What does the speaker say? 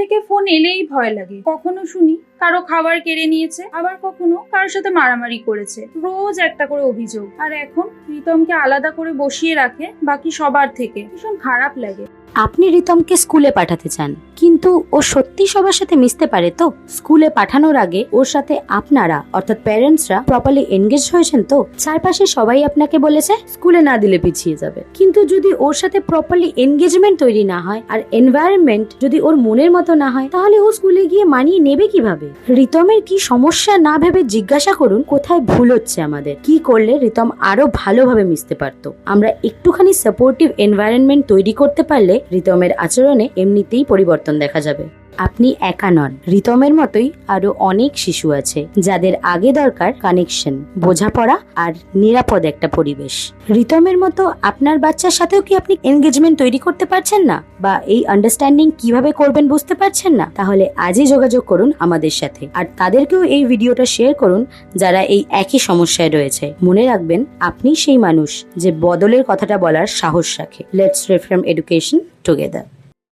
থেকে ফোন এলেই ভয় লাগে। কখনো শুনি, কারও খাবার কেড়ে নিয়েছে, আবার কখনো কারোর সাথে মারামারি করেছে। রোজ একটা করে অভিযোগ। আর এখন প্রীতমকে আলাদা করে বসিয়ে রাখে বাকি সবার থেকে। ভীষণ খারাপ লাগে। আপনি রিতমকে স্কুলে পাঠাতে চান, কিন্তু ও সত্যি সবার সাথে মিশতে পারে তো? স্কুলে পাঠানোর আগে ওর সাথে আপনারা, অর্থাৎ প্যারেন্টসরা প্রপারলি এনগেজ হয়েছেন তো? চারপাশে সবাই আপনাকে বলেছে, স্কুলে না দিলে পিছিয়ে যাবে। কিন্তু যদি ওর সাথে প্রপারলি এনগেজমেন্ট তৈরি না হয়, আর এনভায়রনমেন্ট যদি ওর মনের মতো না হয়, তাহলে ও স্কুলে গিয়ে মানিয়ে নেবে কীভাবে? রিতমের কি সমস্যা না ভেবে জিজ্ঞাসা করুন, কোথায় ভুল হচ্ছে আমাদের? কি করলে রিতম আরও ভালোভাবে মিশতে পারত? আমরা একটুখানি সাপোর্টিভ এনভায়রনমেন্ট তৈরি করতে পারলে রিতমের আচরণে এমনিতেই পরিবর্তন দেখা যাবে। আপনি একা নন। রিতমের মতোই আরও অনেক শিশু আছে, যাদের আগে দরকার কানেকশন বোঝাপড়া আর নিরাপদ একটা পরিবেশ। রিতমের মতো আপনার বাচ্চার সাথেও কি আপনি এনগেজমেন্ট তৈরি করতে পারছেন না? বা এই আন্ডারস্ট্যান্ডিং কীভাবে করবেন বুঝতে পারছেন না? তাহলে আজই যোগাযোগ করুন আমাদের সাথে। আর তাদেরকেও এই ভিডিওটা শেয়ার করুন, যারা এই একই সমস্যায় রয়েছে। মনে রাখবেন, আপনি সেই মানুষ যে বদলের কথাটা বলার সাহস রাখে। Let's রেফ্রেম education together